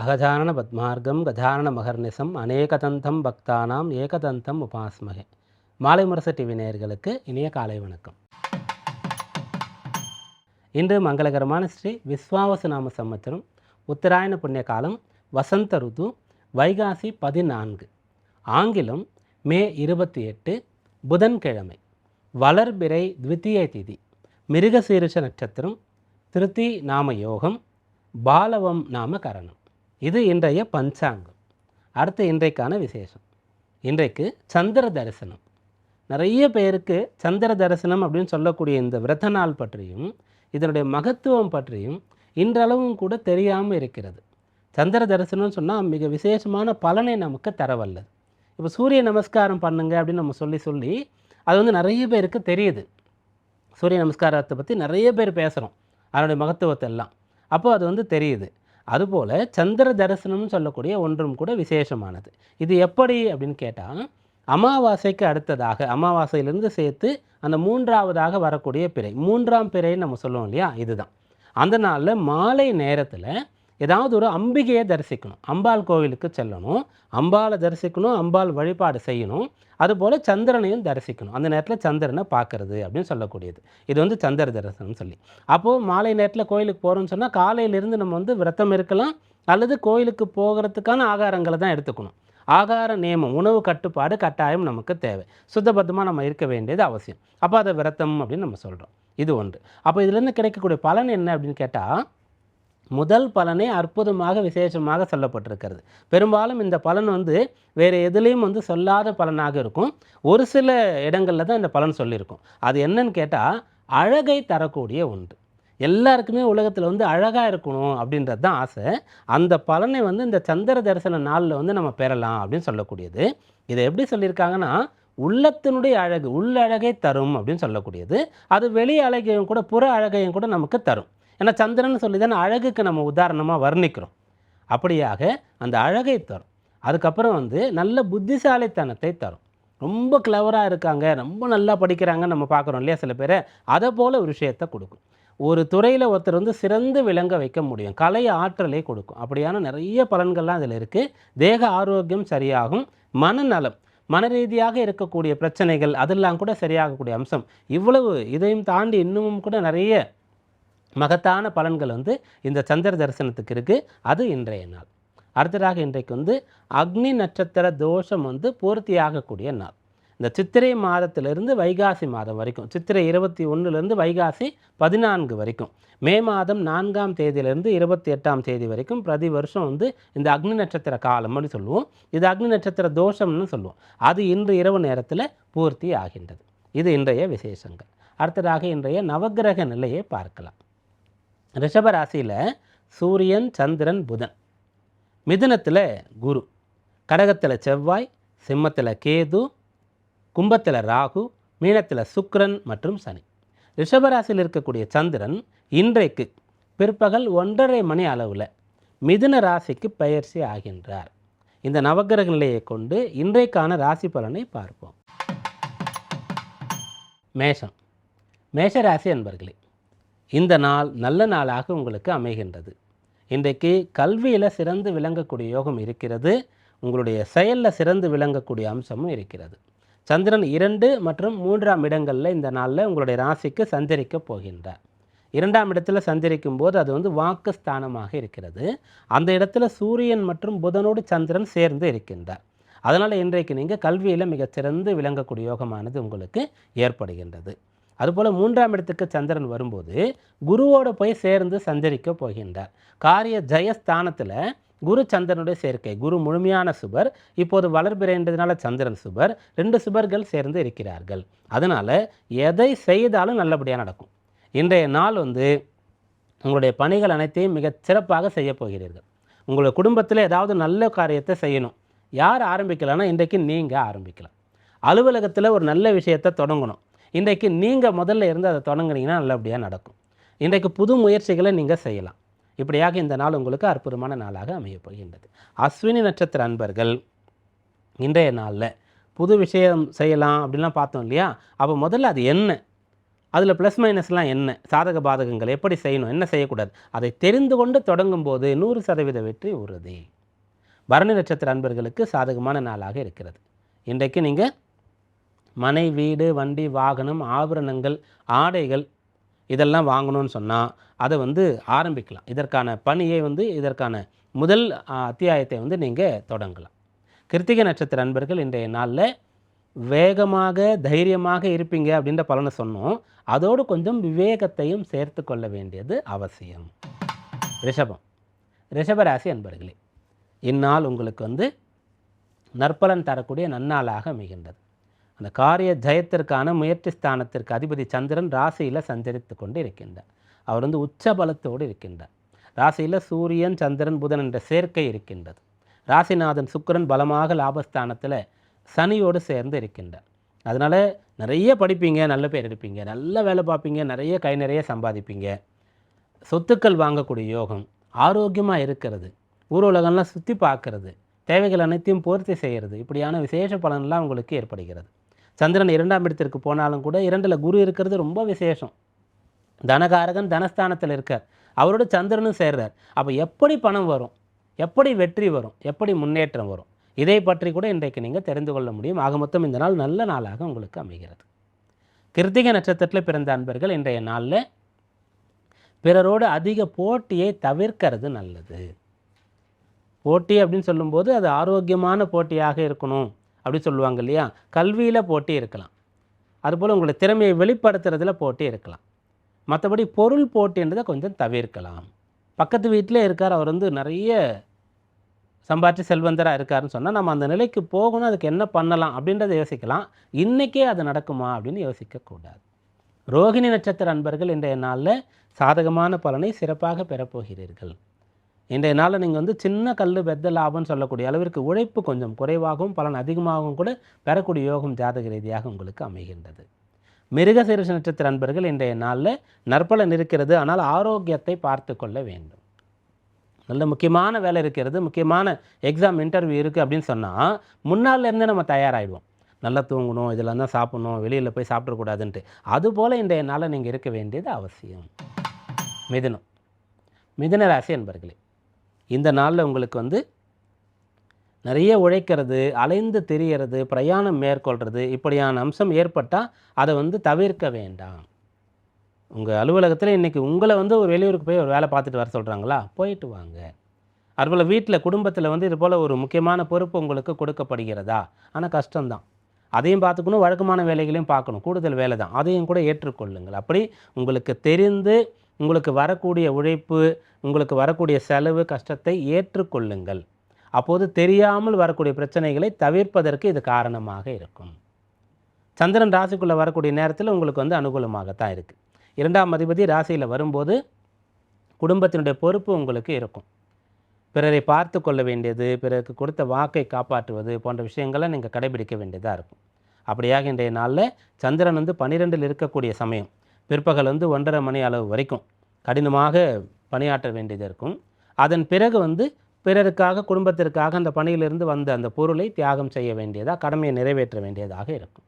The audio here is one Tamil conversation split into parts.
அகஜானன பத்மார்க்கம் கஜானன மகர்நிசம் அநேகதந்தம் பக்தானாம் ஏகதந்தம் உபாஸ்மகே. மாலை முரசு டிவி நேயர்களுக்கு இனிய காலை வணக்கம். இன்று மங்களகரமான ஸ்ரீ விஸ்வாவசு நாம சம்மத்திரம் உத்தராயண புண்ணிய காலம் வசந்த ருது வைகாசி பதினான்கு. ஆங்கிலம் மே இருபத்தி எட்டு புதன்கிழமை. வளர்பிறை த்வித்திய திதி. மிருகசீரிஷ நட்சத்திரம் திருத்தி நாம யோகம் பாலவம் நாம கரணம். இது இன்றைய பஞ்சாங்கம். அடுத்து இன்றைக்கான விசேஷம். இன்றைக்கு சந்திர தரிசனம். நிறைய பேருக்கு சந்திர தரிசனம் அப்படின்னு சொல்லக்கூடிய இந்த விரத நாள் பற்றியும் இதனுடைய மகத்துவம் பற்றியும் இன்றளவும் கூட தெரியாமல் இருக்கிறது. சந்திர தரிசனம்னு சொன்னால் மிக விசேஷமான பலனை நமக்கு தரவல்லது. இப்போ சூரிய நமஸ்காரம் பண்ணுங்க அப்படின்னு நம்ம சொல்லி சொல்லி அது வந்து நிறைய பேருக்கு தெரியுது. சூரிய நமஸ்காரத்தை பற்றி நிறைய பேர் பேசுகிறோம் அதனுடைய மகத்துவத்தை எல்லாம் அப்போது அது வந்து தெரியுது. அதுபோல் சந்திர தரிசனம்னு சொல்லக்கூடிய ஒன்றும் கூட விசேஷமானது. இது எப்படி அப்படின்னு கேட்டால் அமாவாசைக்கு அடுத்ததாக அமாவாசையிலிருந்து சேர்த்து அந்த மூன்றாவதாக வரக்கூடிய பிறை மூன்றாம் பிறைன்னு நம்ம சொல்லுவோம் இல்லையா? இதுதான். அந்த நாளில் மாலை நேரத்தில் ஏதாவது ஒரு அம்பிகையை தரிசிக்கணும். அம்பாள் கோவிலுக்கு செல்லணும். அம்பாளை தரிசிக்கணும் அம்பாள் வழிபாடு செய்யணும். அதுபோல் சந்திரனையும் தரிசிக்கணும். அந்த நேரத்தில் சந்திரனை பார்க்கறது அப்படின்னு சொல்லக்கூடியது. இது வந்து சந்திர தரிசனம் சொல்லி. அப்போது மாலை நேரத்தில் கோயிலுக்கு போகிறோம்னு சொன்னால் காலையிலேருந்து நம்ம வந்து விரதம் இருக்கலாம் அல்லது கோயிலுக்கு போகிறதுக்கான ஆகாரங்களை தான் எடுத்துக்கணும். ஆகார நியமம் உணவு கட்டுப்பாடு கட்டாயம் நமக்கு தேவை. சுத்தபத்தமாக நம்ம இருக்க வேண்டியது அவசியம். அப்போ அதை விரதம் அப்படின்னு நம்ம சொல்கிறோம் இது ஒன்று. அப்போ இதுலேருந்து கிடைக்கக்கூடிய பலன் என்ன அப்படின்னு கேட்டால் முதல் பலனே அற்புதமாக விசேஷமாக சொல்லப்பட்டிருக்கிறது. பெரும்பாலும் இந்த பலன் வந்து வேறு எதுலேயும் வந்து சொல்லாத பலனாக இருக்கும். ஒரு சில இடங்களில் தான் இந்த பலன் சொல்லியிருக்கும். அது என்னன்னு கேட்டால் அழகை தரக்கூடிய ஒன்று. எல்லாருக்குமே உலகத்தில் வந்து அழகாக இருக்கணும் அப்படின்றது தான் ஆசை. அந்த பலனை வந்து இந்த சந்திர தரிசன நாளில் வந்து நம்ம பெறலாம் அப்படின்னு சொல்லக்கூடியது. இதை எப்படி சொல்லியிருக்காங்கன்னா உள்ளத்தினுடைய அழகு உள்ளழகை தரும் அப்படின்னு சொல்லக்கூடியது. அது வெளி அழகையும் கூட புற அழகையும் கூட நமக்கு தரும். ஏன்னா சந்திரன் சொல்லி தான் அழகுக்கு நம்ம உதாரணமாக வர்ணிக்கிறோம். அப்படியாக அந்த அழகை தரும். அதுக்கப்புறம் வந்து நல்ல புத்திசாலித்தனத்தை தரும். ரொம்ப கிளவராக இருக்காங்க ரொம்ப நல்லா படிக்கிறாங்கன்னு நம்ம பார்க்குறோம் இல்லையா சில பேரை? அதை போல் ஒரு விஷயத்தை கொடுக்கும். ஒரு துறையில் ஒருத்தர் வந்து சிறந்து விளங்க வைக்க முடியும். கலை ஆற்றலை கொடுக்கும். அப்படியான நிறைய பலன்கள்லாம் அதில் இருக்குது தேக ஆரோக்கியம் சரியாகும். மனநலம். மன ரீதியாக இருக்கக்கூடிய பிரச்சனைகள் அதெல்லாம் கூட சரியாகக்கூடிய அம்சம். இவ்வளவு இதையும் தாண்டி இன்னமும் கூட நிறைய மகத்தான பலன்கள் வந்து இந்த சந்திர தரிசனத்துக்கு இருக்குது அது இன்றைய நாள். அடுத்ததாக இன்றைக்கு வந்து அக்னி நட்சத்திர தோஷம் வந்து பூர்த்தியாகக்கூடிய நாள். இந்த சித்திரை மாதத்திலிருந்து வைகாசி மாதம் வரைக்கும் சித்திரை இருபத்தி ஒன்றுலேருந்து வைகாசி பதினான்கு வரைக்கும் மே மாதம் நான்காம் தேதியிலிருந்து இருபத்தி எட்டாம் தேதி வரைக்கும் பிரதி வருஷம் வந்து இந்த அக்னி நட்சத்திர காலம்னு சொல்லுவோம். இது அக்னி நட்சத்திர தோஷம்னு சொல்லுவோம். அது இன்று இரவு நேரத்தில் பூர்த்தி ஆகின்றது. இது இன்றைய விசேஷங்கள். அடுத்ததாக இன்றைய நவக்கிரக நிலையை பார்க்கலாம். ரிஷப ராசியில் சூரியன் சந்திரன் புதன். மிதுனத்தில் குரு. கடகத்தில் செவ்வாய் சிம்மத்தில் கேது கும்பத்தில் ராகு மீனத்தில் சுக்கரன் மற்றும் சனி. ரிஷபராசியில் இருக்கக்கூடிய சந்திரன் இன்றைக்கு பிற்பகல் ஒன்றரை மணி அளவில் மிதுன ராசிக்கு பயிற்சி ஆகின்றார். இந்த நவக்கிரக நிலையை கொண்டு இன்றைக்கான ராசி பலனை பார்ப்போம். மேஷம். மேஷ ராசி அன்பர்களே இந்த நாள் நல்ல நாளாக உங்களுக்கு அமைகின்றது. இன்றைக்கு கல்வியில் சிறந்து விளங்கக்கூடிய யோகம் இருக்கிறது. உங்களுடைய செயலில் சிறந்து விளங்கக்கூடிய அம்சமும் இருக்கிறது. சந்திரன் இரண்டு மற்றும் மூன்றாம் இடங்களில் இந்த நாளில் உங்களுடைய ராசிக்கு சஞ்சரிக்க போகின்றார். இரண்டாம் இடத்துல சஞ்சரிக்கும் போது அது வந்து வாக்கு ஸ்தானமாக இருக்கிறது. அந்த இடத்துல சூரியன் மற்றும் புதனோடு சந்திரன் சேர்ந்து இருக்கின்றார். அதனால் இன்றைக்கு நீங்கள் கல்வியில் மிகச்சிறந்து விளங்கக்கூடிய யோகமானது உங்களுக்கு ஏற்படுகின்றது. அதுபோல் மூன்றாம் இடத்துக்கு சந்திரன் வரும்போது குருவோடு போய் சேர்ந்து சஞ்சரிக்க போகின்றார். காரிய ஜெயஸ்தானத்தில் குரு சந்திரனுடைய சேர்க்கை. குரு முழுமையான சுபர். இப்போது வளர்பிறைன்றதுனால சந்திரன் சுபர். ரெண்டு சுபர்கள் சேர்ந்து இருக்கிறார்கள். அதனால் எதை செய்தாலும் நல்லபடியாக நடக்கும். இன்றைய நாள் வந்து உங்களுடைய பணிகள் அனைத்தையும் மிகச் சிறப்பாக செய்ய போகிறீர்கள். உங்களுடைய குடும்பத்தில் ஏதாவது நல்ல காரியத்தை செய்யணும். யார் ஆரம்பிக்கலாம்னா இன்றைக்கு நீங்கள் ஆரம்பிக்கலாம். அலுவலகத்தில் ஒரு நல்ல விஷயத்தை தொடங்கணும். இன்றைக்கு நீங்கள் முதல்ல இருந்து அதை தொடங்குனீங்கன்னா நல்லபடியாக நடக்கும். இன்றைக்கு புது முயற்சிகளை நீங்கள் செய்யலாம். இப்படியாக இந்த நாள் உங்களுக்கு அற்புதமான நாளாக அமையப்படுகின்றது அஸ்வினி நட்சத்திர அன்பர்கள் இன்றைய நாளில் புது விஷயம் செய்யலாம் அப்படின்லாம் பார்த்தோம் இல்லையா? அப்போ முதல்ல அது என்ன? அதில் ப்ளஸ் மைனஸ்லாம் என்ன? சாதக பாதகங்கள் எப்படி செய்யணும்? என்ன செய்யக்கூடாது? அதை தெரிந்து கொண்டு தொடங்கும் போது நூறு சதவீத வெற்றி உறுதி. பரணி நட்சத்திர அன்பர்களுக்கு சாதகமான நாளாக இருக்கிறது. இன்றைக்கு நீங்கள் மனை வீடு வண்டி வாகனம் ஆபரணங்கள் ஆடைகள் இதெல்லாம் வாங்கணும்னு சொன்னால் அதை வந்து ஆரம்பிக்கலாம். இதற்கான பணியை வந்து இதற்கான முதல் அத்தியாயத்தை வந்து நீங்கள் தொடங்கலாம். கிருத்திகை நட்சத்திர அன்பர்கள் இன்றைய நாளில் வேகமாக தைரியமாக இருப்பீங்க அப்படின்ற பலனை சொன்னோம். அதோடு கொஞ்சம் விவேகத்தையும் சேர்த்து கொள்ள வேண்டியது அவசியம். ரிஷபம். ரிஷபராசி அன்பர்களே இந்நாள் உங்களுக்கு வந்து நற்பலன் தரக்கூடிய நன்னாளாக மிகின்றது அந்த காரிய ஜெயத்திற்கான முயற்சி ஸ்தானத்திற்கு அதிபதி சந்திரன் ராசியில் சஞ்சரித்து கொண்டு இருக்கின்றார் அவர் வந்து உச்ச பலத்தோடு இருக்கின்றார். ராசியில் சூரியன் சந்திரன் புதன் என்ற சேர்க்கை இருக்கின்றது. ராசிநாதன் சுக்கிரன் பலமாக லாபஸ்தானத்தில் சனியோடு சேர்ந்து இருக்கின்றார். அதனால் நிறைய படிப்பீங்க நல்ல பேர் எடுப்பீங்க நல்ல வேலை பார்ப்பீங்க நிறைய கை நிறைய சம்பாதிப்பீங்க. சொத்துக்கள் வாங்கக்கூடிய யோகம் ஆரோக்கியமாக இருக்கிறது. ஊர் உலகம்லாம் சுற்றி பார்க்கறது. தேவைகள் அனைத்தையும் பூர்த்தி செய்கிறது. இப்படியான விசேஷ பலன்லாம் உங்களுக்கு ஏற்படுகிறது. சந்திரன் இரண்டாம் இடத்திற்கு போனாலும் கூட இரண்டில் குரு இருக்கிறது ரொம்ப விசேஷம். தனகாரகன் தனஸ்தானத்தில் இருக்கார். அவரோட சந்திரனும் சேர்றார். அப்போ எப்படி பணம் வரும்? எப்படி வெற்றி வரும்? எப்படி முன்னேற்றம் வரும்? இதை பற்றி கூட இன்றைக்கு நீங்கள் தெரிந்து கொள்ள முடியும். ஆக மொத்தம் இந்த நாள் நல்ல நாளாக உங்களுக்கு அமைகிறது. கிருத்திகை நட்சத்திரத்தில் பிறந்த அன்பர்கள் இன்றைய நாளில் பிறரோடு அதிக போட்டியை தவிர்க்கிறது நல்லது. போட்டி அப்படின்னு சொல்லும்போது அது ஆரோக்கியமான போட்டியாக இருக்கணும். அப்படி சொல்லுவாங்க இல்லையா? கல்வியில் போட்டி இருக்கலாம். அதுபோல் உங்களுடைய திறமையை வெளிப்படுத்துறதுல போட்டி இருக்கலாம். மற்றபடி பொருள் போட்டின்றதை கொஞ்சம் தவிர்க்கலாம். பக்கத்து வீட்டிலே இருக்கார் அவர் வந்து நிறைய சம்பாதிச்சு செல்வந்தராக இருக்காருன்னு சொன்னால் நம்ம அந்த நிலைக்கு போகணும் அதுக்கு என்ன பண்ணலாம் அப்படின்றத யோசிக்கலாம். இன்றைக்கே அது நடக்குமா அப்படின்னு யோசிக்கக்கூடாது ரோகிணி நட்சத்திர அன்பர்கள் இன்றைய நாளில் சாதகமான பலனை சிறப்பாக பெறப்போகிறீர்கள். இன்றைய நாளில் நீங்கள் வந்து சின்ன கல் வெத்த லாபம்னு சொல்லக்கூடிய அளவிற்கு உழைப்பு கொஞ்சம் குறைவாகவும் பலன் அதிகமாகவும் கூட பெறக்கூடிய யோகம் ஜாதக ரீதியாக உங்களுக்கு அமைகின்றது. மிருகசீரச நட்சத்திர அன்பர்கள் இன்றைய நாளில் நற்பலன் இருக்கிறது. ஆனால் ஆரோக்கியத்தை பார்த்து கொள்ள வேண்டும். நல்ல முக்கியமான வேலை இருக்கிறது. முக்கியமான எக்ஸாம் இன்டர்வியூ இருக்குது அப்படின்னு சொன்னால் முன்னால நம்ம தயாராகிடுவோம் நல்லா தூங்கணும் இதெல்லாம் தான் சாப்பிடணும் வெளியில் போய் சாப்பிடக்கூடாதுன்ட்டு அதுபோல் இன்றைய நாளில் நீங்கள் இருக்க வேண்டியது அவசியம். மிதுனம். மிதுன ராசி என்பர்களே இந்த நாளில் உங்களுக்கு வந்து நிறைய உழைக்கிறது அலைந்து திரியறது பிரயாணம் மேற்கொள்கிறது இப்படியான அம்சம் ஏற்பட்டால் அதை வந்து தவிர்க்க வேண்டாம். உங்கள் அலுவலகத்தில் இன்றைக்கி உங்களை வந்து ஒரு வெளியூருக்கு போய் ஒரு வேலை பார்த்துட்டு வர சொல்கிறாங்களா போயிட்டு வாங்க. அதுபோல் வீட்டில் குடும்பத்தில் வந்து இது போல் ஒரு முக்கியமான பொறுப்பு உங்களுக்கு கொடுக்கப்படுகிறதா? ஆனால் கஷ்டம்தான். அதையும் பார்த்துக்கணும் வழக்கமான வேலைகளையும் பார்க்கணும். கூடுதல் வேலை தான். அதையும் கூட ஏற்றுக்கொள்ளுங்கள். அப்படி உங்களுக்கு தெரிந்து உங்களுக்கு வரக்கூடிய உழைப்பு உங்களுக்கு வரக்கூடிய செலவு கஷ்டத்தை ஏற்றுக்கொள்ளுங்கள். அப்போது தெரியாமல் வரக்கூடிய பிரச்சனைகளை தவிர்ப்பதற்கு இது காரணமாக இருக்கும். சந்திரன் ராசிக்குள்ளே வரக்கூடிய நேரத்தில் உங்களுக்கு வந்து அனுகூலமாகத்தான் இருக்குது இரண்டாம் அதிபதி ராசியில் வரும்போது குடும்பத்தினுடைய பொறுப்பு உங்களுக்கு இருக்கும். பிறரை பார்த்து கொள்ள வேண்டியது பிறருக்கு கொடுத்த வாக்கை காப்பாற்றுவது போன்ற விஷயங்களை நீங்கள் கடைபிடிக்க வேண்டியதாக இருக்கும். அப்படியாக இன்றைய நாளில் சந்திரன் வந்து பன்னிரெண்டில் இருக்கக்கூடிய சமயம். பிற்பகல் வந்து ஒன்றரை மணி அளவு வரைக்கும் கடினமாக பணியாற்ற வேண்டியது இருக்கும். அதன் பிறகு வந்து பிறருக்காக குடும்பத்திற்காக அந்த பணியிலிருந்து வந்த அந்த பொருளை தியாகம் செய்ய வேண்டியதாக கடமையை நிறைவேற்ற வேண்டியதாக இருக்கும்.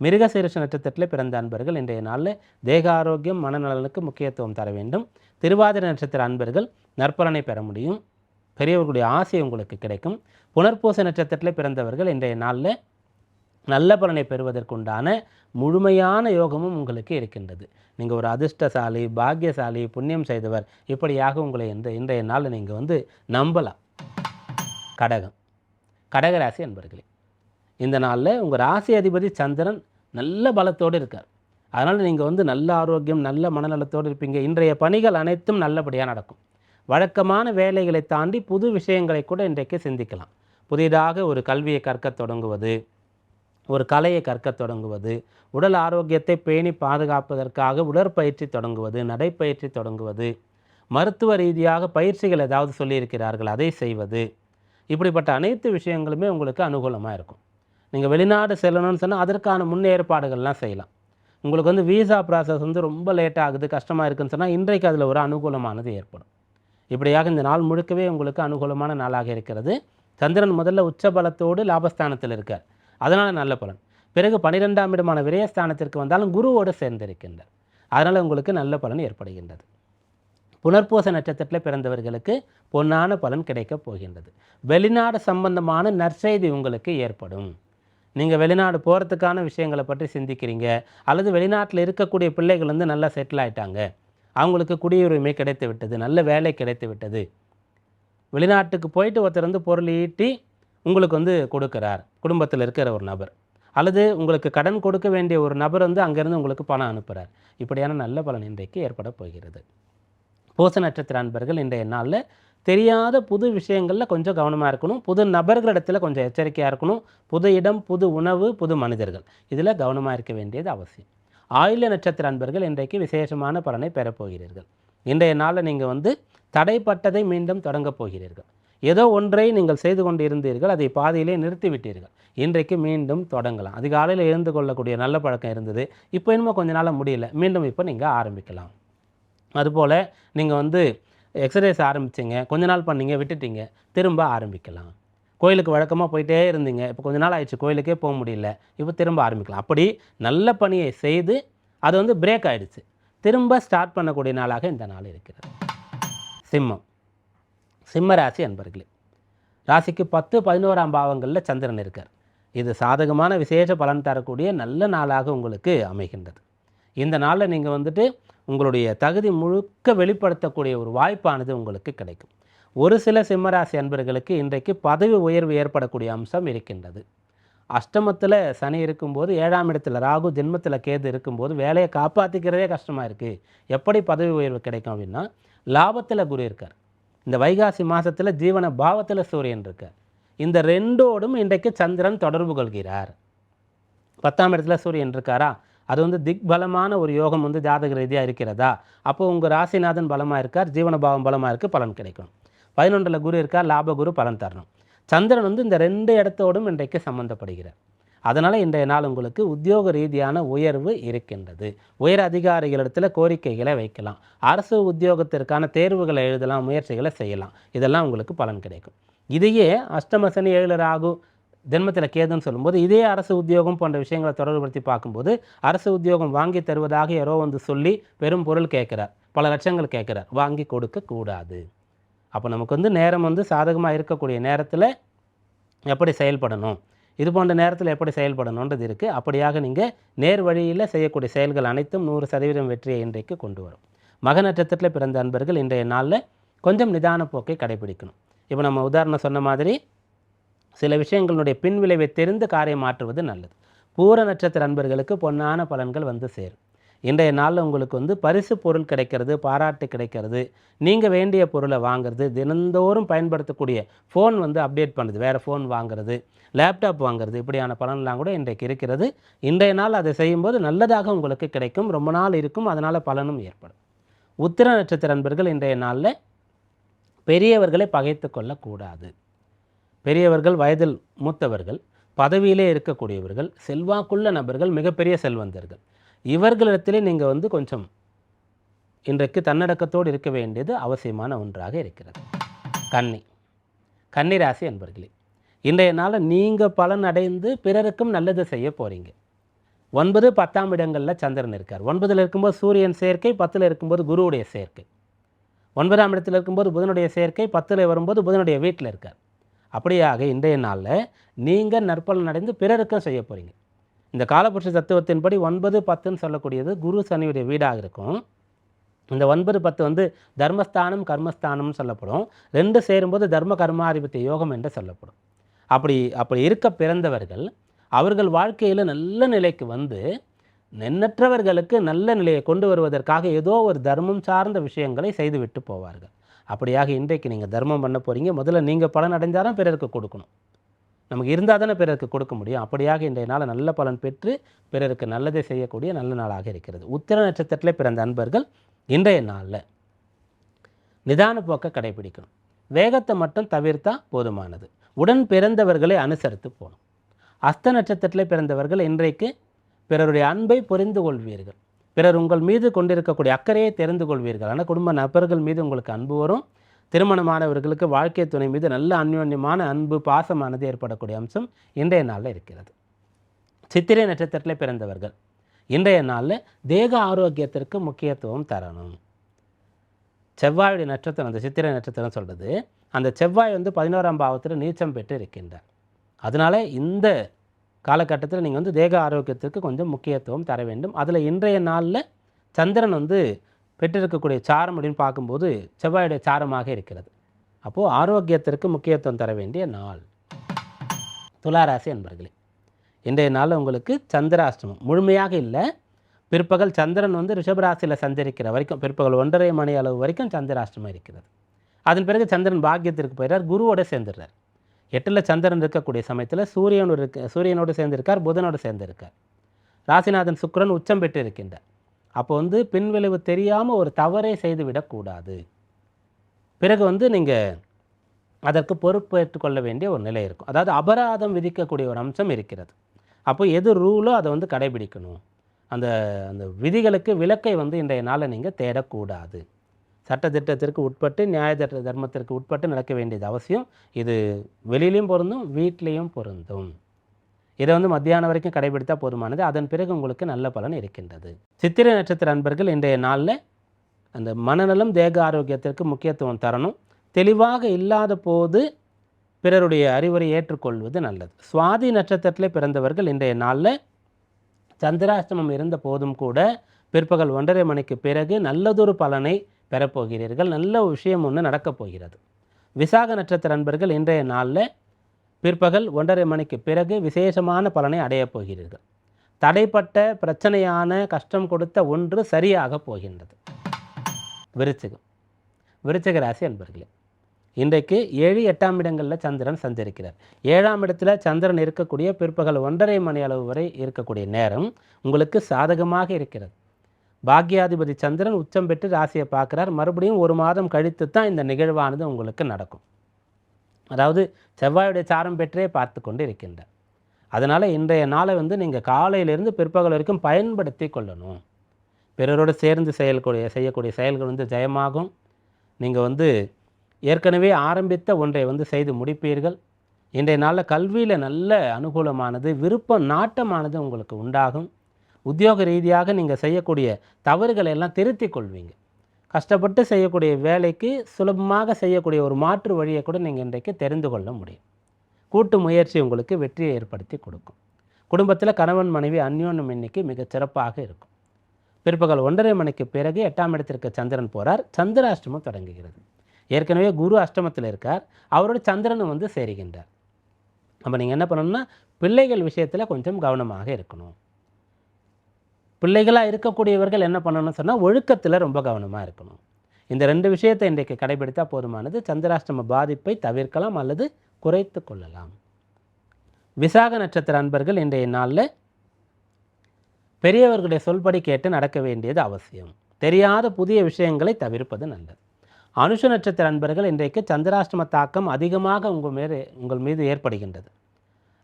மிருகசீரஷ நட்சத்திரத்தில் பிறந்த அன்பர்கள் இன்றைய நாளில் தேக ஆரோக்கியம் மனநலனுக்கு முக்கியத்துவம் தர வேண்டும். திருவாதிரை நட்சத்திர அன்பர்கள் நற்பலனை பெற முடியும். பெரியவர்களுடைய ஆசை உங்களுக்கு கிடைக்கும். புனர்பூச நட்சத்திரத்தில் பிறந்தவர்கள் இன்றைய நாளில் நல்ல பலனை பெறுவதற்குண்டான முழுமையான யோகமும் உங்களுக்கு இருக்கின்றது. நீங்கள் ஒரு அதிர்ஷ்டசாலி பாக்கியசாலி புண்ணியம் செய்தவர் இப்படியாக உங்களை இந்த இன்றைய நாளில் நீங்கள் வந்து நம்பலாம். கடகம். கடகராசி அன்பர்களே இந்த நாளில் உங்கள் ராசி அதிபதி சந்திரன் நல்ல பலத்தோடு இருக்கார். அதனால் நீங்கள் வந்து நல்ல ஆரோக்கியம் நல்ல மனநலத்தோடு இருப்பீங்க. இன்றைய பணிகள் அனைத்தும் நல்லபடியாக நடக்கும். வழக்கமான வேலைகளை தாண்டி புது விஷயங்களை கூட இன்றைக்கு சிந்திக்கலாம். புதிதாக ஒரு கல்வியை கற்கத் தொடங்குவது ஒரு கலையை கற்கத் தொடங்குவது உடல் ஆரோக்கியத்தை பேணி பாதுகாப்பதற்காக உடற்பயிற்சி தொடங்குவது நடைப்பயிற்சி தொடங்குவது மருத்துவ ரீதியாக பயிற்சிகள் ஏதாவது சொல்லியிருக்கிறார்கள் அதை செய்வது. இப்படிப்பட்ட அனைத்து விஷயங்களுமே உங்களுக்கு அனுகூலமாக இருக்கும். நீங்கள் வெளிநாடு செல்லணும்னு சொன்னால் அதற்கான முன்னேற்பாடுகள்லாம் செய்யலாம். உங்களுக்கு வந்து விசா ப்ராசஸ் வந்து ரொம்ப லேட் ஆகுது கஷ்டமாக இருக்குன்னு சொன்னால் இன்றைக்கு அதில் ஒரு அனுகூலமானது ஏற்படும். இப்படியாக இந்த நாள் முழுக்கவே உங்களுக்கு அனுகூலமான நாளாக இருக்கிறது. சந்திரன் முதல்ல உச்ச பலத்தோடு லாபஸ்தானத்தில் இருக்கார். அதனால் நல்ல பலன். பிறகு பனிரெண்டாம் இடமான விரயஸ்தானத்திற்கு வந்தாலும் குருவோடு சேர்ந்திருக்கின்றார். அதனால் உங்களுக்கு நல்ல பலன் ஏற்படுகின்றது. புனர்பூச நட்சத்திரத்தில் பிறந்தவர்களுக்கு பொன்னான பலன் கிடைக்கப் போகின்றது. வெளிநாடு சம்பந்தமான நற்செய்தி உங்களுக்கு ஏற்படும். நீங்கள் வெளிநாடு போகிறதுக்கான விஷயங்களை பற்றி சிந்திக்கிறீங்க அல்லது வெளிநாட்டில் இருக்கக்கூடிய பிள்ளைகள் வந்து நல்லா செட்டில் ஆயிட்டாங்க. அவங்களுக்கு குடியுரிமை கிடைத்து விட்டது நல்ல வேலை கிடைத்து விட்டது. வெளிநாட்டுக்கு போயிட்டு ஒருத்தர் வந்து பொருள் ஈட்டி உங்களுக்கு வந்து கொடுக்குறார். குடும்பத்தில் இருக்கிற ஒரு நபர். அல்லது உங்களுக்கு கடன் கொடுக்க வேண்டிய ஒரு நபர் வந்து அங்கேருந்து உங்களுக்கு பணம் அனுப்புகிறார் இப்படியான நல்ல பலன் இன்றைக்கு ஏற்பட போகிறது. பூச நட்சத்திர அன்பர்கள் இன்றைய நாளில் தெரியாத புது விஷயங்களில் கொஞ்சம் கவனமாக இருக்கணும். புது நபர்களிடத்தில் கொஞ்சம் எச்சரிக்கையாக இருக்கணும். புது இடம் புது உணவு புது மனிதர்கள். இதில் கவனமாக இருக்க வேண்டியது அவசியம். ஆயுள நட்சத்திர அன்பர்கள் இன்றைக்கு விசேஷமான பலனை பெறப்போகிறீர்கள் இன்றைய நாளில் நீங்கள் வந்து தடைப்பட்டதை மீண்டும் தொடங்கப் போகிறீர்கள். ஏதோ ஒன்றை நீங்கள் செய்து கொண்டு இருந்தீர்கள் அதை பாதியிலே நிறுத்திவிட்டீர்கள். இன்றைக்கு மீண்டும் தொடங்கலாம். அதிகாலையில் எழுந்து கொள்ளக்கூடிய நல்ல பழக்கம் இருந்தது. இப்போ இன்னும் கொஞ்ச நாள் முடியல. மீண்டும் இப்போ நீங்கள் ஆரம்பிக்கலாம். அதுபோல் நீங்கள் வந்து எக்ஸசைஸ் ஆரம்பிச்சிங்க. கொஞ்ச நாள் பண்ணீங்க விட்டுட்டீங்க. திரும்ப ஆரம்பிக்கலாம். கோயிலுக்கு வழக்கமாக போயிட்டே இருந்தீங்க. இப்போ கொஞ்ச நாள் ஆயிடுச்சு கோயிலுக்கே போக முடியல. இப்போ திரும்ப ஆரம்பிக்கலாம். அப்படி நல்ல பணியை செய்து அது வந்து பிரேக் ஆகிடுச்சு திரும்ப ஸ்டார்ட் பண்ணக்கூடிய நாளாக இந்த நாள் இருக்கிறது. சிம்மம். சிம்ம ராசி அன்பர்களே ராசிக்கு பத்து பதினோராம் பாவங்களில் சந்திரன் இருக்கார். இது சாதகமான விசேஷ பலன் தரக்கூடிய நல்ல நாளாக உங்களுக்கு அமைகின்றது. இந்த நாளில் நீங்கள் வந்துட்டு உங்களுடைய தகுதி முழுக்க வெளிப்படுத்தக்கூடிய ஒரு வாய்ப்பானது உங்களுக்கு கிடைக்கும். ஒரு சில சிம்மராசி அன்பர்களுக்கு இன்றைக்கு பதவி உயர்வு ஏற்படக்கூடிய அம்சம் இருக்கின்றது. அஷ்டமத்தில் சனி இருக்கும்போது ஏழாம் இடத்துல ராகு ஜென்மத்தில் கேது இருக்கும்போது வேலையை காப்பாற்றிக்கிறதே கஷ்டமாக இருக்குது எப்படி பதவி உயர்வு கிடைக்கும் அப்படின்னா லாபத்தில் குரு இருக்கார். இந்த வைகாசி மாதத்தில் ஜீவன பாவத்தில் சூரியன் இருக்கார் இந்த ரெண்டோடும் இன்றைக்கு சந்திரன் தொடர்பு கொள்கிறார். பத்தாம் இடத்துல சூரியன் இருக்காரா? அது வந்து திக் பலமான ஒரு யோகம் வந்து ஜாதக ரீதியாக இருக்கிறதா? அப்போது உங்கள் ராசிநாதன் பலமாக இருக்கார் ஜீவன பாவம் பலமாக இருக்குது பலன் கிடைக்கும் பதினொன்றில் குரு இருக்கார் லாப குரு பலன் தரணும். சந்திரன் வந்து இந்த ரெண்டு இடத்தோடும் இன்றைக்கு சம்மந்தப்படுகிறார் அதனால் இன்றைய நாள் உங்களுக்கு உத்தியோக ரீதியான உயர்வு இருக்கின்றது. உயர் அதிகாரிகளிடத்தில் கோரிக்கைகளை வைக்கலாம். அரசு உத்தியோகத்திற்கான தேர்வுகளை எழுதலாம் முயற்சிகளை செய்யலாம். இதெல்லாம் உங்களுக்கு பலன் கிடைக்கும். இதையே அஷ்டமசனி ஏழு ராகு ஜென்மத்தில் கேதுன்னு சொல்லும்போது இதே அரசு உத்தியோகம் போன்ற விஷயங்களை தொடர்புபடுத்தி பார்க்கும்போது அரசு உத்தியோகம் வாங்கி தருவதாக யாரோ வந்து சொல்லி பெரும் பொருள் கேட்குறார். பல லட்சங்கள் கேட்குறார். வாங்கி கொடுக்க கூடாது. அப்போ நமக்கு வந்து நேரம் வந்து சாதகமாக இருக்கக்கூடிய நேரத்தில் எப்படி செயல்படணும்? இது போன்ற நேரத்தில் எப்படி செயல்படணுன்றது இருக்குது அப்படியாக நீங்கள் நேர் வழியில் செய்யக்கூடிய செயல்கள் அனைத்தும் நூறு சதவீதம் வெற்றியை இன்றைக்கு கொண்டு வரும். மக நட்சத்திரத்தில் பிறந்த அன்பர்கள் இன்றைய நாளில் கொஞ்சம் நிதான போக்கை கடைபிடிக்கணும். இப்போ நம்ம உதாரணம் சொன்ன மாதிரி சில விஷயங்களுடைய பின்விளைவை தெரிந்து காரியம் மாற்றுவது நல்லது. பூர நட்சத்திர அன்பர்களுக்கு பொன்னான பலன்கள் வந்து சேரும். இன்றைய நாளில் உங்களுக்கு வந்து பரிசு பொருள் கிடைக்கிறது பாராட்டு கிடைக்கிறது. நீங்கள் வேண்டிய பொருளை வாங்குறது தினந்தோறும் பயன்படுத்தக்கூடிய ஃபோன் வந்து அப்டேட் பண்ணுது. வேறு ஃபோன் வாங்குறது லேப்டாப் வாங்குறது இப்படியான பலன்லாம் கூட இன்றைக்கு இருக்கிறது. இன்றைய நாள் அதை செய்யும்போது நல்லதாக உங்களுக்கு கிடைக்கும். ரொம்ப நாள் இருக்கும் அதனால் பலனும் ஏற்படும். உத்திர நட்சத்திர அன்பர்கள் இன்றைய நாளில் பெரியவர்களை பகைத்து கொள்ளக்கூடாது. பெரியவர்கள் வயதில் மூத்தவர்கள் பதவியிலே இருக்கக்கூடியவர்கள் செல்வாக்குள்ள நபர்கள் மிகப்பெரிய செல்வந்தர்கள். இவர்களிடத்திலே நீங்கள் வந்து கொஞ்சம் இன்றைக்கு தன்னடக்கத்தோடு இருக்க வேண்டியது அவசியமான ஒன்றாக இருக்கிறது. கன்னி. கன்னி ராசி அன்பர்களே இன்றைய நாளில் நீங்கள் பலன் அடைந்து பிறருக்கும் நல்லது செய்ய போகிறீங்க ஒன்பது பத்தாம் இடங்களில் சந்திரன் இருக்கார். ஒன்பதில் இருக்கும்போது சூரியன் சேர்க்கை பத்தில் இருக்கும்போது குருவுடைய சேர்க்கை. ஒன்பதாம் இடத்தில் இருக்கும்போது புதனுடைய சேர்க்கை பத்தில் வரும்போது புதனுடைய வீட்டில் இருக்கார். அப்படியாக இன்றைய நாளில் நீங்கள் நற்பலன் அடைந்து பிறருக்கும் செய்ய போகிறீங்க இந்த காலபுருஷ தத்துவத்தின்படி ஒன்பது பத்துன்னு சொல்லக்கூடியது குரு சனியுடைய வீடாக இருக்கும். இந்த ஒன்பது பத்து வந்து தர்மஸ்தானம் கர்மஸ்தானம்னு சொல்லப்படும். ரெண்டு சேரும்போது தர்ம கர்மாதிபத்திய யோகம் என்று சொல்லப்படும். அப்படி அப்படி இருக்க பிறந்தவர்கள் அவர்கள் வாழ்க்கையில் நல்ல நிலைக்கு வந்து எண்ணற்றவர்களுக்கு நல்ல நிலையை கொண்டு வருவதற்காக ஏதோ ஒரு தர்மம் சார்ந்த விஷயங்களை செய்துவிட்டு போவார்கள். அப்படியாக இன்றைக்கு நீங்கள் தர்மம் பண்ண போகிறீங்க முதல்ல நீங்கள் பலன் அடைஞ்சாலும் பிறருக்கு கொடுக்கணும். நமக்கு இருந்தால் தானே பிறருக்கு கொடுக்க முடியும். அப்படியாக இன்றைய நாளை நல்ல பலன் பெற்று பிறருக்கு நல்லதை செய்யக்கூடிய நல்ல நாளாக இருக்கிறது. உத்திர நட்சத்திரத்தில் பிறந்த அன்பர்கள் இன்றைய நாளில் நிதான போக்கை கடைபிடிக்கணும். வேகத்தை மட்டும் தவிர்த்தா போதுமானது. உடன் பிறந்தவர்களை அனுசரித்து போகணும். அஸ்த நட்சத்திரத்தில் பிறந்தவர்கள் இன்றைக்கு பிறருடைய அன்பை புரிந்து கொள்வீர்கள். பிறர் உங்கள் மீது கொண்டிருக்கக்கூடிய அக்கறையை தெரிந்து கொள்வீர்கள். ஆனால் குடும்ப நபர்கள் மீது உங்களுக்கு அன்பு வரும். திருமணமானவர்களுக்கு வாழ்க்கை துணை மீது நல்ல அந்யோன்யமான அன்பு பாசமானது ஏற்படக்கூடிய அம்சம் இன்றைய நாளில் இருக்கிறது. சித்திரை நட்சத்திரத்தில் பிறந்தவர்கள் இன்றைய நாளில் தேக ஆரோக்கியத்திற்கு முக்கியத்துவம் தரணும். செவ்வாயுடைய நட்சத்திரம் அந்த சித்திரை நட்சத்திரம் சொல்கிறது அந்த செவ்வாய் வந்து பதினோராம் பாவத்தில் நீச்சம் பெற்று இருக்கின்றார். அதனால் இந்த காலகட்டத்தில் நீங்கள் வந்து தேக ஆரோக்கியத்திற்கு கொஞ்சம் முக்கியத்துவம் தர வேண்டும். அதில் இன்றைய நாளில் சந்திரன் வந்து பெற்றிருக்கக்கூடிய சாரம் அப்படின்னு பார்க்கும்போது செவ்வாயுடைய சாரமாக இருக்கிறது. அப்போது ஆரோக்கியத்திற்கு முக்கியத்துவம் தர வேண்டிய நாள். துளாராசி என்பர்களே இன்றைய நாள் உங்களுக்கு சந்திராஷ்டமம். முழுமையாக இல்லை. பிற்பகல் சந்திரன் வந்து ரிஷபராசியில் சஞ்சரிக்கிற வரைக்கும் பிற்பகல் ஒன்றரை மணி அளவு வரைக்கும் சந்திராஷ்டமம் இருக்கிறது. அதன் பிறகு சந்திரன் பாக்கியத்திற்கு போயிறார் குருவோடு சேர்ந்துடுறார். எட்டில் சந்திரன் இருக்கக்கூடிய சமயத்தில் சூரியனோடு இருக்க சூரியனோடு சேர்ந்திருக்கார் புதனோடு சேர்ந்திருக்கார். ராசிநாதன் சுக்கிரன் உச்சம் பெற்று இருக்கின்றார் அப்போ வந்து பின்விளைவு தெரியாமல் ஒரு தவறை செய்து விடக்கூடாது பிறகு வந்து நீங்கள் அதற்கு பொறுப்பேற்றுக்கொள்ள வேண்டிய ஒரு நிலை இருக்கும். அதாவது அபராதம் விதிக்கக்கூடிய ஒரு அம்சம் இருக்கிறது. அப்போ எது ரூலோ அதை வந்து கடைபிடிக்கணும். அந்த அந்த விதிகளுக்கு விலக்கை வந்து இன்றைய நாளில் நீங்கள் தேடக்கூடாது சட்டத்திட்டத்திற்கு உட்பட்டு நியாய திட்ட தர்மத்திற்கு உட்பட்டு நடக்க வேண்டியது அவசியம். இது வெளியிலையும் பொருந்தும் வீட்லேயும் பொருந்தும். இதை வந்து மத்தியானம் வரைக்கும் கடைபிடித்தா போதுமானது. அதன் பிறகு உங்களுக்கு நல்ல பலன் இருக்கின்றது. சித்திரை நட்சத்திர அன்பர்கள் இன்றைய நாளில் அந்த மனநலம் தேக ஆரோக்கியத்திற்கு முக்கியத்துவம் தரணும். தெளிவாக இல்லாத போது பிறருடைய அறிவுரை ஏற்றுக்கொள்வது நல்லது. சுவாதி நட்சத்திரத்தில் பிறந்தவர்கள் இன்றைய நாளில் சந்திராஷ்டமம் இருந்த போதும் கூட பிற்பகல் ஒன்றரை மணிக்கு பிறகு நல்லதொரு பலனை பெறப்போகிறீர்கள். நல்ல விஷயம் ஒன்று நடக்கப் போகிறது. விசாக நட்சத்திர அன்பர்கள் இன்றைய நாளில் பிற்பகல் ஒன்றரை மணிக்கு பிறகு விசேஷமான பலனை அடையப் போகிறீர்கள். தடைப்பட்ட பிரச்சனையான கஷ்டம் கொடுத்த ஒன்று சரியாக போகின்றது. விருச்சிகம். விருச்சிக ராசி அன்பர்களே இன்றைக்கு ஏழு எட்டாம் இடங்களில் சந்திரன் சஞ்சரிக்கிறார். ஏழாம் இடத்துல சந்திரன் இருக்கக்கூடிய பிற்பகல் ஒன்றரை மணி அளவு வரை இருக்கக்கூடிய நேரம் உங்களுக்கு சாதகமாக இருக்கிறது. பாக்யாதிபதி சந்திரன் உச்சம் பெற்று ராசியை பார்க்குறார். மறுபடியும் ஒரு மாதம் கழித்து தான் இந்த நிகழ்வானது உங்களுக்கு நடக்கும். அதாவது செவ்வாயுடைய சாரம் பெற்றே பார்த்து கொண்டு இருக்கின்றார். அதனால் இன்றைய நாளை வந்து நீங்கள் காலையிலிருந்து பிற்பகல் வரைக்கும் பயன்படுத்தி கொள்ளணும். பிறரோடு சேர்ந்து செயல்கூடிய செய்யக்கூடிய செயல்கள் வந்து ஜெயமாகும். நீங்கள் வந்து ஏற்கனவே ஆரம்பித்த ஒன்றை வந்து செய்து முடிப்பீர்கள். இன்றைய நாளில் கல்வியில் நல்ல அனுகூலமானது விருப்பம் நாட்டமானது உங்களுக்கு உண்டாகும். உத்தியோக ரீதியாக நீங்கள் செய்யக்கூடிய தவறுகளை எல்லாம் திருத்திக் கொள்வீங்க. கஷ்டப்பட்டு செய்யக்கூடிய வேலைக்கு சுலபமாக செய்யக்கூடிய ஒரு மாற்று வழியை கூட நீங்கள் இன்றைக்கு தெரிந்து கொள்ள முடியும். கூட்டு முயற்சி உங்களுக்கு வெற்றியை ஏற்படுத்தி கொடுக்கும். குடும்பத்தில் கணவன் மனைவி அந்யோன்யம் எண்ணிக்கை மிகச் சிறப்பாக இருக்கும். பிற்பகல் ஒன்றரை மணிக்கு பிறகு எட்டாம் இடத்திற்கு சந்திரன் போகிறார் சந்திராஷ்டமம் தொடங்குகிறது. ஏற்கனவே குரு அஷ்டமத்தில் இருக்கார். அவரோட சந்திரனும் வந்து சேருகின்றார். அப்போ நீங்கள் என்ன பண்ணணும்னா பிள்ளைகள் விஷயத்தில் கொஞ்சம் கவனமாக இருக்கணும். பிள்ளைகளாக இருக்கக்கூடியவர்கள் என்ன பண்ணணும்னு சொன்னால் ஒழுக்கத்தில் ரொம்ப கவனமாக இருக்கணும். இந்த ரெண்டு விஷயத்தை இன்றைக்கு கடைபிடித்தால் போதுமானது. சந்திராஷ்டம பாதிப்பை தவிர்க்கலாம் அல்லது குறைத்து கொள்ளலாம். விசாக நட்சத்திர அன்பர்கள் இன்றைய நாளில் பெரியவர்களுடைய சொல்படி கேட்டு நடக்க வேண்டியது அவசியம். தெரியாத புதிய விஷயங்களை தவிர்ப்பது நல்லது. அனுஷ நட்சத்திர அன்பர்கள் இன்றைக்கு சந்திராஷ்டம தாக்கம் அதிகமாக உங்கள் மீது உங்கள் மீது ஏற்படுகின்றது.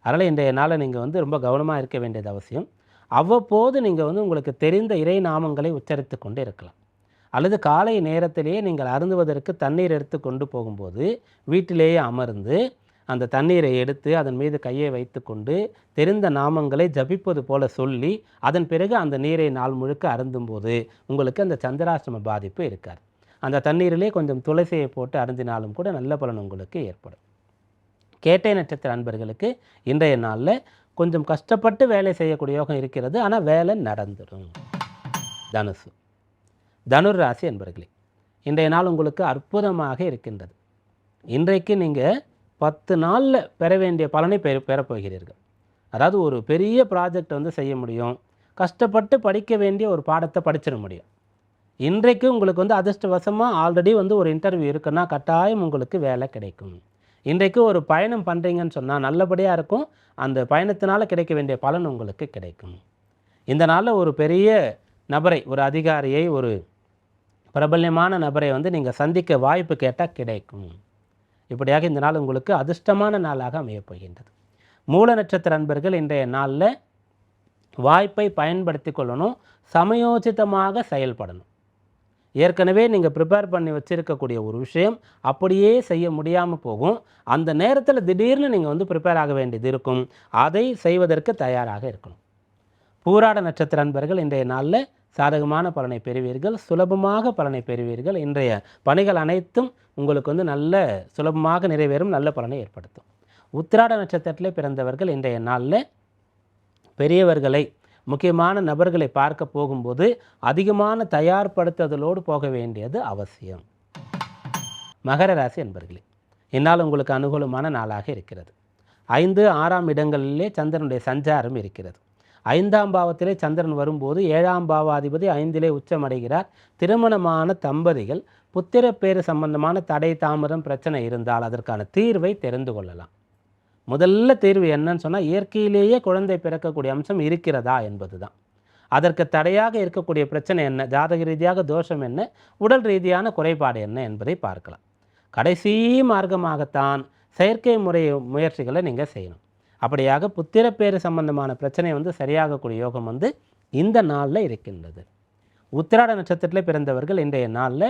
அதனால் இன்றைய நாளை நீங்கள் வந்து ரொம்ப கவனமாக இருக்க வேண்டியது அவசியம். அவ்வப்போது நீங்கள் வந்து உங்களுக்கு தெரிந்த இறை நாமங்களை உச்சரித்து கொண்டு இருக்கலாம். அல்லது காலை நேரத்திலேயே நீங்கள் அருந்துவதற்கு தண்ணீர் எடுத்து கொண்டு போகும்போது வீட்டிலேயே அமர்ந்து அந்த தண்ணீரை எடுத்து அதன் மீது கையை வைத்துக்கொண்டு தெரிந்த நாமங்களை ஜபிப்பது போல சொல்லி அதன் பிறகு அந்த நீரை நாள் முழுக்க அருந்தும்போது உங்களுக்கு அந்த சந்திராஷ்டம பாதிப்பு இருக்காது. அந்த தண்ணீரிலே கொஞ்சம் துளசியை போட்டு அருந்தினாலும் கூட நல்ல பலன் உங்களுக்கு ஏற்படும். கேட்டை நட்சத்திர அன்பர்களுக்கு இன்றைய நாளில் கொஞ்சம் கஷ்டப்பட்டு வேலை செய்யக்கூடிய யோகம் இருக்கிறது ஆனால் வேலை நடந்துடும் தனுசு. தனுர் ராசி என்பர்களே இன்றைய நாள் உங்களுக்கு அற்புதமாக இருக்கின்றது. இன்றைக்கு நீங்கள் பத்து நாளில் பெற வேண்டிய பலனை பெற பெறப்போகிறீர்கள். அதாவது ஒரு பெரிய ப்ராஜெக்ட் வந்து செய்ய முடியும் கஷ்டப்பட்டு படிக்க வேண்டிய ஒரு பாடத்தை படிச்சிட முடியும். இன்றைக்கு உங்களுக்கு வந்து அதிர்ஷ்டவசமாக ஆல்ரெடி வந்து ஒரு இன்டர்வியூ இருக்குன்னா கட்டாயம் உங்களுக்கு வேலை கிடைக்கும். இன்றைக்கு ஒரு பயணம் பண்ணுறீங்கன்னு சொன்னால் நல்லபடியாக இருக்கும். அந்த பயணத்தினால் கிடைக்க வேண்டிய பலன் உங்களுக்கு கிடைக்கும். இந்த நாளில் ஒரு பெரிய நபரை ஒரு அதிகாரியை ஒரு பிரபல்யமான நபரை வந்து நீங்கள் சந்திக்க வாய்ப்பு கேட்டால் கிடைக்கும். இப்படியாக இந்த நாள் உங்களுக்கு அதிர்ஷ்டமான நாளாக அமையப்போகின்றது மூல நட்சத்திர அன்பர்கள் இன்றைய நாளில் வாய்ப்பை பயன்படுத்தி கொள்ளணும். சமயோசிதமாக செயல்படணும். ஏற்கனவே நீங்கள் ப்ரிப்பேர் பண்ணி வச்சிருக்கக்கூடிய ஒரு விஷயம் அப்படியே செய்ய முடியாமல் போகும். அந்த நேரத்தில் திடீர்னு நீங்கள் வந்து ப்ரிப்பேர் ஆக வேண்டியது இருக்கும். அதை செய்வதற்கு தயாராக இருக்கணும். பூராட நட்சத்திர அன்பர்கள் இன்றைய நாளில் சாதகமான பலனை பெறுவீர்கள். சுலபமாக பலனை பெறுவீர்கள். இன்றைய பணிகள் அனைத்தும் உங்களுக்கு வந்து நல்ல சுலபமாக நிறைவேறும் நல்ல பலனை ஏற்படுத்தும். உத்திராட நட்சத்திரத்தில் பிறந்தவர்கள் இன்றைய நாளில் பெரியவர்களை முக்கியமான நபர்களை பார்க்க போகும்போது அதிகமான தயார்படுத்துதலோடு போக வேண்டியது அவசியம். மகர ராசி என்பர்களே இந்நாள் உங்களுக்கு அனுகூலமான நாளாக இருக்கிறது. ஐந்து ஆறாம் இடங்களிலே சந்திரனுடைய சஞ்சாரம் இருக்கிறது. ஐந்தாம் பாவத்திலே சந்திரன் வரும்போது ஏழாம் பாவாதிபதி ஐந்திலே உச்சமடைகிறார். திருமணமான தம்பதிகள் புத்திர பேறு சம்பந்தமான தடை தாமதம் பிரச்சனை இருந்தால் அதற்கான தீர்வை தெரிந்து கொள்ளலாம். முதல்ல தீர்வு என்னன்னு சொன்னால் இயற்கையிலேயே குழந்தை பிறக்கக்கூடிய அம்சம் இருக்கிறதா என்பது தான் அதற்கு தடையாக இருக்கக்கூடிய பிரச்சனை என்ன? ஜாதக ரீதியாக தோஷம் என்ன? உடல் ரீதியான குறைபாடு என்ன என்பதை பார்க்கலாம். கடைசி மார்க்கமாகத்தான் செயற்கை முறை முயற்சிகளை நீங்கள் செய்யணும். அப்படியாக புத்திரப்பேறு சம்பந்தமான பிரச்சனை வந்து சரியாகக்கூடிய யோகம் வந்து இந்த நாளில் இருக்கின்றது. உத்திராட நட்சத்திரத்தில் பிறந்தவர்கள் இன்றைய நாளில்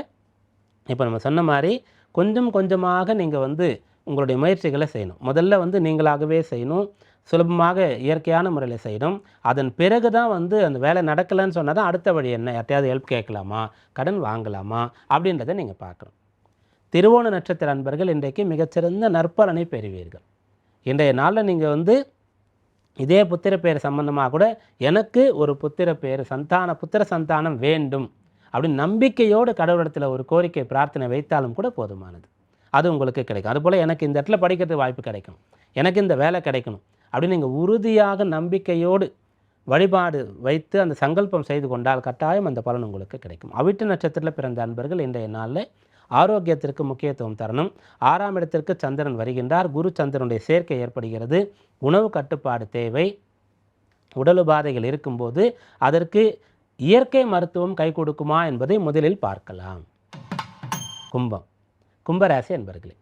இப்போ நம்ம சொன்ன மாதிரி கொஞ்சம் கொஞ்சமாக நீங்கள் வந்து உங்களுடைய முயற்சிகளை செய்யணும். முதல்ல வந்து நீங்களாகவே செய்யணும். சுலபமாக இயற்கையான முறையில் செய்யணும். அதன் பிறகு தான் வந்து அந்த வேலை நடக்கலைன்னு சொன்னால் தான் அடுத்த வழி என்ன? யார்ட்டையாவது ஹெல்ப் கேட்கலாமா? கடன் வாங்கலாமா? அப்படின்றத நீங்கள் பார்க்கணும். திருவோண நட்சத்திர அன்பர்கள் இன்றைக்கு மிகச்சிறந்த நற்பலனை பெறுவீர்கள். இன்றைய நாளில் நீங்கள் வந்து இதே புத்திர பேர் சம்பந்தமாக கூட எனக்கு ஒரு புத்திர பேர் சந்தான புத்திர சந்தானம் வேண்டும் அப்படின்னு நம்பிக்கையோடு கடவுளிடத்தில் ஒரு கோரிக்கை பிரார்த்தனை வைத்தாலும் கூட போதுமானது. அது உங்களுக்கு கிடைக்கும். அதுபோல் எனக்கு இந்த இடத்துல படிக்கிறதுக்கு வாய்ப்பு கிடைக்கும் எனக்கு இந்த வேலை கிடைக்கணும். அப்படின்னு நீங்கள் உறுதியாக நம்பிக்கையோடு வழிபாடு வைத்து அந்த சங்கல்பம் செய்து கொண்டால் கட்டாயம் அந்த பலன் உங்களுக்கு கிடைக்கும். அவிட்டு நட்சத்திரத்தில் பிறந்த அன்பர்கள் இன்றைய நாளில் ஆரோக்கியத்திற்கு முக்கியத்துவம் தரணும். ஆறாம் இடத்திற்கு சந்திரன் வருகின்றார். குரு சந்திரனுடைய சேர்க்கை ஏற்படுகிறது. உணவு கட்டுப்பாடு தேவை. உடல் உபாதைகள் இருக்கும்போது அதற்கு இயற்கை மருத்துவம் கை கொடுக்குமா என்பதை முதலில் பார்க்கலாம். கும்பம். கும்பராசி அன்பர்களே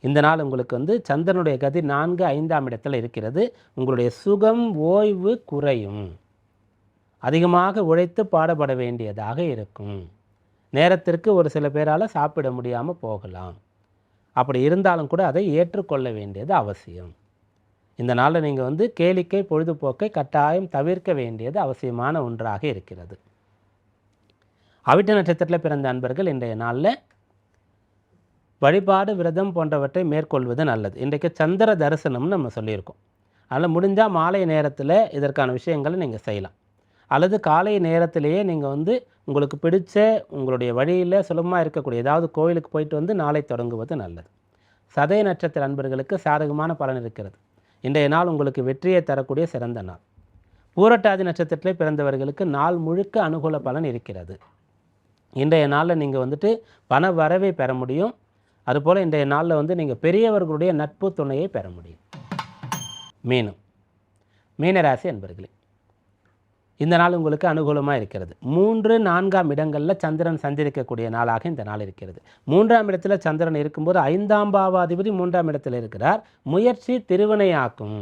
இந்த நாள் உங்களுக்கு வந்து சந்திரனுடைய கதி நான்கு ஐந்தாம் இடத்தில் இருக்கிறது. உங்களுடைய சுகம் ஓய்வு குறையும். அதிகமாக உழைத்து பாடப்பட வேண்டியதாக இருக்கும். நேரத்திற்கு ஒரு சில பேரால் சாப்பிட முடியாமல் போகலாம். அப்படி இருந்தாலும் கூட அதை ஏற்றுக்கொள்ள வேண்டியது அவசியம். இந்த நாளில் நீங்கள் வந்து கேளிக்கை பொழுதுபோக்கை கட்டாயம் தவிர்க்க வேண்டியது அவசியமான ஒன்றாக இருக்கிறது. அவிட்ட நட்சத்திரத்தில் பிறந்த அன்பர்கள் இன்றைய நாளில் வழிபாடு விரதம் போன்றவற்றை மேற்கொள்வது நல்லது. இன்றைக்கு சந்திர தரிசனம்னு நம்ம சொல்லியிருக்கோம். அதனால் முடிஞ்சால் மாலை நேரத்தில் இதற்கான விஷயங்களை நீங்கள் செய்யலாம். அல்லது காலை நேரத்திலேயே நீங்கள் வந்து உங்களுக்கு பிடிச்ச உங்களுடைய வழியில் சுலபமாக இருக்கக்கூடிய ஏதாவது கோயிலுக்கு போயிட்டு வந்து நாளை தொடங்குவது நல்லது. சதய நட்சத்திர அன்பர்களுக்கு சாதகமான பலன் இருக்கிறது. இன்றைய நாள் உங்களுக்கு வெற்றியை தரக்கூடிய சிறந்த நாள். பூரட்டாதி நட்சத்திரத்திலே பிறந்தவர்களுக்கு நாள் முழுக்க அனுகூல பலன் இருக்கிறது. இன்றைய நாளில் நீங்கள் வந்துட்டு பண வரவை பெற முடியும். அதுபோல் இன்றைய நாளில் வந்து நீங்கள் பெரியவர்களுடைய நட்பு துணையை பெற முடியும். மீனம். மீனராசி அன்பர்களே இந்த நாள் உங்களுக்கு அனுகூலமாக இருக்கிறது. மூன்று நான்காம் இடங்களில் சந்திரன் சந்திரிக்கக்கூடிய நாளாக இந்த நாள் இருக்கிறது. மூன்றாம் இடத்தில் சந்திரன் இருக்கும்போது ஐந்தாம் பாவாதிபதி மூன்றாம் இடத்தில் இருக்கிறார். முயற்சி திருவினையாக்கும்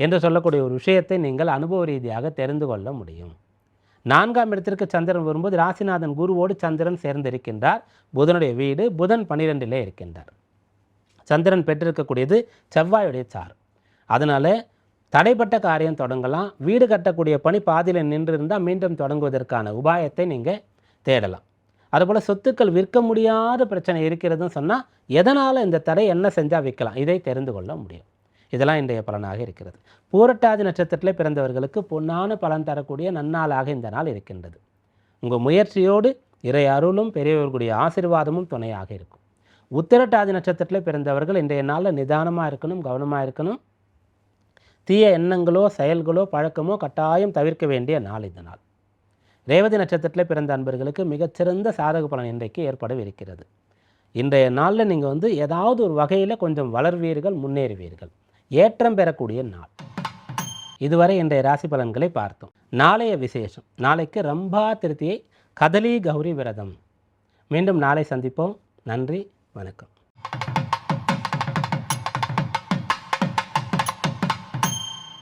என்று சொல்லக்கூடிய ஒரு விஷயத்தை நீங்கள் அனுபவ ரீதியாக தெரிந்து கொள்ள முடியும். நான்காம் இடத்திற்கு சந்திரன் வரும்போது ராசிநாதன் குருவோடு சந்திரன் சேர்ந்திருக்கின்றார். புதனுடைய வீடு புதன் பன்னிரெண்டிலே இருக்கின்றார். சந்திரன் பெற்றிருக்கக்கூடியது செவ்வாயுடைய சார். அதனால் தடைப்பட்ட காரியம் தொடங்கலாம். வீடு கட்டக்கூடிய பணி பாதியில் நின்று இருந்தால் மீண்டும் தொடங்குவதற்கான உபாயத்தை நீங்கள் தேடலாம். அதுபோல் சொத்துக்கள் விற்க முடியாத பிரச்சனை இருக்கிறதுன்னு சொன்னால் எதனால் இந்த தடை என்ன செஞ்சால் விற்கலாம்? இதை தெரிந்து கொள்ள முடியும். இதெல்லாம் இன்றைய பலனாக இருக்கிறது. பூரட்டாதி நட்சத்திரத்தில் பிறந்தவர்களுக்கு பொன்னான பலன் தரக்கூடிய நன்னாளாக இந்த நாள் இருக்கின்றது. உங்கள் முயற்சியோடு இறை அருளும் பெரியவர்களுடைய ஆசீர்வாதமும் துணையாக இருக்கும். உத்திரட்டாதி நட்சத்திரத்தில் பிறந்தவர்கள் இன்றைய நாளில் நிதானமாக இருக்கணும் கவனமாக இருக்கணும். தீய எண்ணங்களோ செயல்களோ பழக்கமோ கட்டாயம் தவிர்க்க வேண்டிய நாள் இந்த நாள். ரேவதி நட்சத்திரத்தில் பிறந்த அன்பர்களுக்கு மிகச்சிறந்த சாதக பலன் இன்றைக்கு ஏற்படவிருக்கிறது. இன்றைய நாளில் நீங்கள் வந்து ஏதாவது ஒரு வகையில் கொஞ்சம் வளர்வீர்கள் முன்னேறுவீர்கள். ஏற்றம் பெறக்கூடிய நாள். இதுவரை இன்றைய ராசி பலன்களை பார்த்தோம். நாளைய விசேஷம். நாளைக்கு ரம்பா திருத்தியை கதலி கௌரி விரதம். மீண்டும் நாளை சந்திப்போம். நன்றி. வணக்கம்.